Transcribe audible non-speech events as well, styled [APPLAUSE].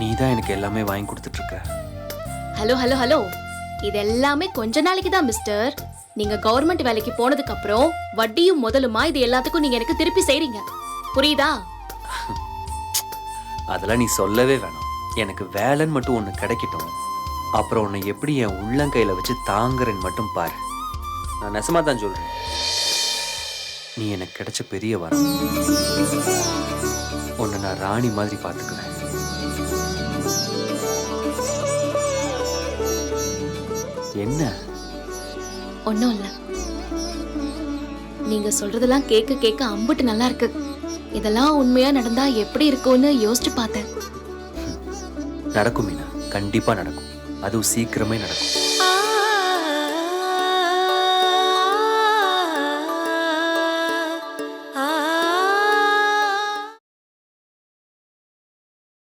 நீ தான் எனக்கு எல்லாமே வாங்கி கொடுத்துட்டு இருக்க ஹலோ ஹலோ ஹலோ. இது எல்லாமே கொஞ்ச நாளைக்கு தான் மிஸ்டர். நீங்க கவர்மெண்ட் வேலைக்கு போனதுக்கு அப்புறம் வட்டியும் முதலுமா இது எல்லாத்துக்கும் நீங்க எனக்கு திருப்பி செய்றீங்க. புரியுதா? [LAUGHS] அதெல்லாம் நீ சொல்லவே வேணாம். எனக்கு வேலைன்னு மட்டும் ஒன்று கிடைக்கட்டும். அப்புறம் உன்னை எப்படி என் உள்ளங்கையில் வச்சு தாங்குறேன்னு மட்டும் பாரு. நான் நெசமா தான் சொல்றேன். நீ எனக்கு கிடைச்ச பெரிய வரம். உன்னை நான் ராணி மாதிரி பார்த்துக்கிறேன் என்ன? ஒன்றும் இல்லை. நீங்க சொல்றதெல்லாம் கேட்க கேட்க அம்புட்டு நல்லா இருக்கு. இதெல்லாம் உண்மையா நடந்தா எப்படி இருக்கும்னு யோசிச்சு பார்த்தேன். நடக்கும் மீனா. கண்டிப்பா நடக்கும். அதுவும் சீக்கிரமே நடக்கும்.